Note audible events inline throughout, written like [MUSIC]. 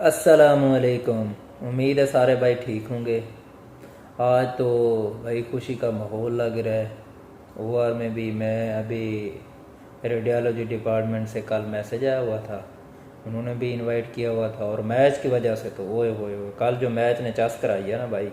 السلام علیکم۔ امید ہے سارے بھائی ٹھیک ہوں گے۔ آج تو بھائی خوشی کا ماحول لگ رہا ہے۔ او آر میں بھی میں ابھی ریڈیالوجی ڈپارٹمنٹ سے کل میسج آیا ہوا تھا۔ انہوں نے بھی انوائٹ کیا ہوا تھا۔ اور میچ کی وجہ سے تو اوئے ہوئے ہوئے۔ کل جو میچ نے چس کرائی ہے نا بھائی،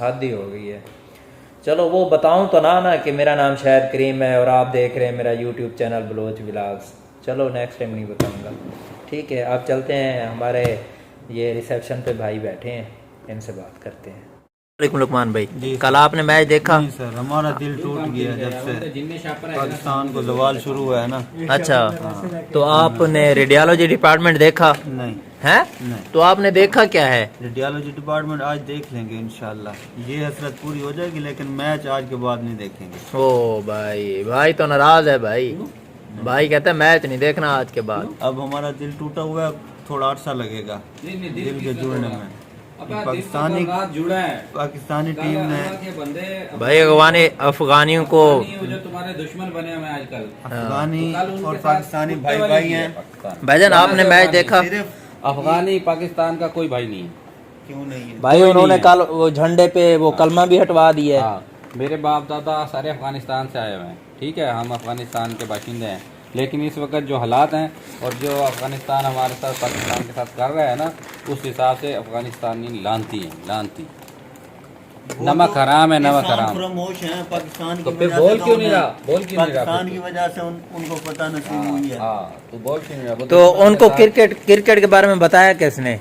حد ہی ہو گئی ہے۔ چلو وہ بتاؤں تو نہ نا کہ میرا نام شاید کریم ہے اور آپ دیکھ رہے ہیں میرا یوٹیوب چینل بلوچ ولاگس چلو نیکسٹ ٹائم نہیں بتاؤں گا۔ ٹھیک ہے آپ چلتے ہیں ہمارے یہ ریسیپشن پہ بھائی بیٹھے ہیں ان سے بات کرتے ہیں۔ وعلیکم لکمان بھائی کل آپ نے میچ دیکھا؟ نہیں سر ہمارا دل ٹوٹ گیا جب سے پاکستان کو زوال شروع ہوا ہے نا۔ اچھا تو آپ نے ریڈیالوجی ڈپارٹمنٹ دیکھا؟ نہیں۔ ہے تو آپ نے دیکھا کیا ہے؟ ریڈیالوجی ڈپارٹمنٹ آج دیکھ لیں گے انشاءاللہ۔ یہ حسرت پوری ہو جائے گی لیکن میچ آج کے بعد نہیں دیکھیں گے۔ او بھائی بھائی تو ناراض ہے بھائی۔ بھائی کہتے ہیں میچ نہیں دیکھنا آج کے بعد۔ اب ہمارا دل ٹوٹا ہوا ہے تھوڑا عرصہ لگے گا۔ دل کے جڑنے میں۔ پاکستانی جڑا ہے۔ پاکستانی ٹیم نے بھائی افغانی افغانیوں کو جو تمہارے دشمن بنے ہوئے آج کل۔ افغانی اور پاکستانی بھائی بھائی ہیں۔ بھائی جان آپ نے میچ دیکھا؟ افغانی پاکستان کا کوئی بھائی نہیں کیوں نہیں ہے؟ بھائی انہوں نے کل وہ جھنڈے پہ وہ کلمہ بھی ہٹوا دیا ہے ہاں میرے باپ دادا سارے افغانستان سے آئے ہوئے ہیں۔ ٹھیک ہے ہم افغانستان کے باشندے ہیں۔ لیکن اس وقت جو حالات ہیں اور جو افغانستان ہمارے ساتھ پاکستان کے ساتھ کر رہا ہے نا اس حساب سے افغانستانی لانتی ہیں لانتی۔ نمک حرام ہے نمک حرام۔ خاموش ہیں پاکستان تو کی پھر وجہ بول کیوں نہیں رہا؟ بول کیوں نہیں رہا پاکستان کی وجہ سے ان کو پتہ نصیب ہوئی ہے۔ ہاں تو بول کیوں نہیں رہا؟ تو ان کو کرکٹ کرکٹ کے بارے میں بتایا کس نے؟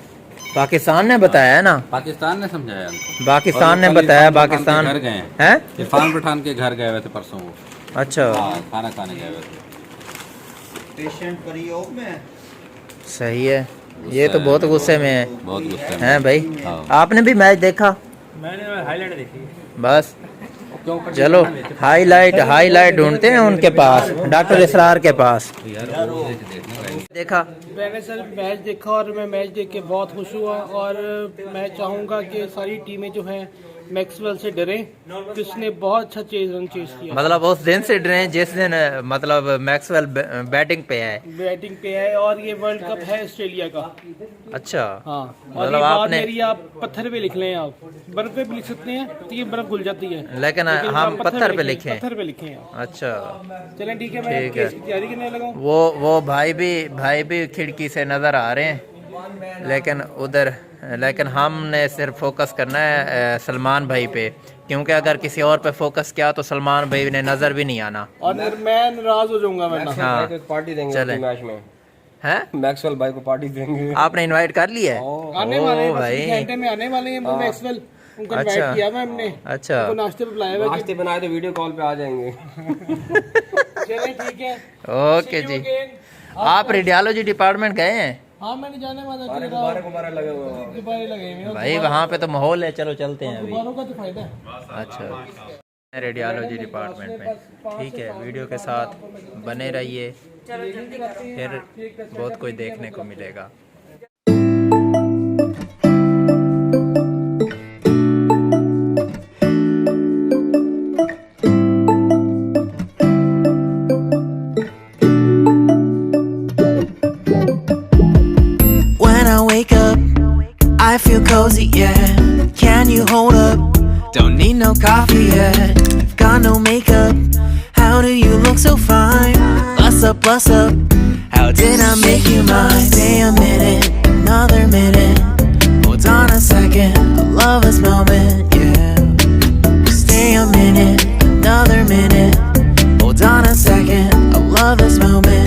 پاکستان نے بتایا ہے نا؟ پاکستان نے سمجھایا ان کو۔ پاکستان نے بتایا پاکستان گھر گئے ہیں۔ عرفان پٹھان کے گھر گئے ہوئے تھے پرسوں۔ وہ اچھا۔ ہاں کھانا کھانے گئے ہوئے تھے۔ پیشنٹ پریوگ میں؟ صحیح ہے۔ یہ تو بہت غصے میں ہے۔ بہت غصے میں۔ ہیں بھائی؟ ہاں۔ آپ نے بھی میچ دیکھا؟ بس۔ چلو ہائی لائٹ ہائی لائٹ ڈھونڈتے ہیں ان کے پاس ڈاکٹر اسرار کے پاس۔ دیکھا۔ میں نے سر میچ دیکھا اور میں میچ دیکھ کے بہت خوش ہوا اور میں چاہوں گا کہ ساری ٹیمیں جو ہیں میکسویل سے ڈریں کہ اس نے بہت اچھا چیز رن چیز کیا۔ مطلب اس دن سے ڈرے جس دن مطلب میکسویل بیٹنگ پہ ہے۔ بیٹنگ پہ ہے اور یہ ورلڈ کپ ہے آسٹریلیا کا۔ اچھا۔ ہاں۔ اور مطلب یہ آپ نے میری آپ پتھر پہ لکھ لیں آپ۔ برف پہ بھی لکھ سکتے ہیں تو یہ برف گل جاتی ہے۔ لیکن ہم پتھر پہ لکھیں، پتھر پہ لکھیں اچھا۔ چلیں ٹھیک ہے میں۔ کیس کی تیاری کرنے لگا ہوں۔ وہ وہ بھائی بھی بھائی بھی کھڑکی سے نظر آ رہے ہیں۔ لیکن ادھر لیکن ہم نے صرف فوکس کرنا ہے سلمان بھائی پہ۔ کیونکہ اگر کسی اور پہ فوکس کیا تو سلمان بھائی نے نظر بھی نہیں آنا۔ اور پھر میں ناراض ہو جاؤں گا ہاں پارٹی دیں گے چلیں۔ میچ میں۔ ہیں میکسویل بھائی کو پارٹی دیں گے۔ آپ نے انوائٹ کر لیا ہے؟ آنے والے ہیں بھائی۔ گھنٹے میں آنے والے ہیں وہ میکسویل ان کو اچھا۔ انوائٹ کیا ہوا ہم نے۔ اچھا۔ ناشتے پہ بلایا ہوا ہے۔ ناشتے بنائے تو ویڈیو کال پہ آ جائیں گے۔ چلیں ٹھیک ہے۔ [LAUGHS] اوکے جی۔ آپ ریڈیالوجی ڈپارٹمنٹ گئے ہیں؟ ہاں میں نے جانے والا تھا لگے ہوئے بھائی وہاں پہ تو ماحول ہے چلو چلتے ہیں ابھی۔ دوباروں کا تو فائدہ ہے۔ اچھا۔ ریڈیالوجی ڈپارٹمنٹ میں۔ ٹھیک ہے ویڈیو کے ساتھ بنے رہیے۔ پھر بہت کچھ دیکھنے کو ملے گا۔ Yeah. Can you hold up? Don't need no coffee yet. I've Got no makeup. How do you look so fine? Plus up, plus up. How did I make you mine? Stay a minute, another minute. Hold on a second. I love this moment, yeah. Stay a minute, another minute. Hold on a second. I love this moment,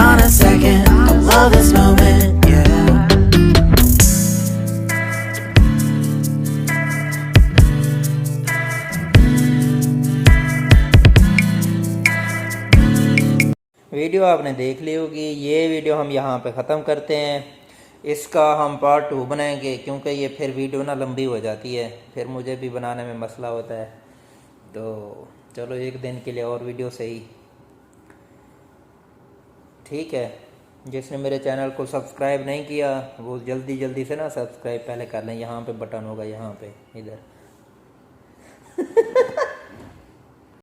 on a second. I love this moment, video آپ نے دیکھ لی ہوگی یہ video ہم یہاں پہ ختم کرتے ہیں اس کا ہم پارٹ ٹو بنائیں گے کیونکہ یہ پھر ویڈیو نہ لمبی ہو جاتی ہے پھر مجھے بھی بنانے میں مسئلہ ہوتا ہے تو چلو ایک دن کے لیے اور ویڈیو صحیح ٹھیک ہے۔ جس نے میرے چینل کو سبسکرائب نہیں کیا، وہ جلدی جلدی سے نا سبسکرائب پہلے کر لیں۔ یہاں پہ بٹن ہوگا، یہاں پہ، ادھر۔ [LAUGHS]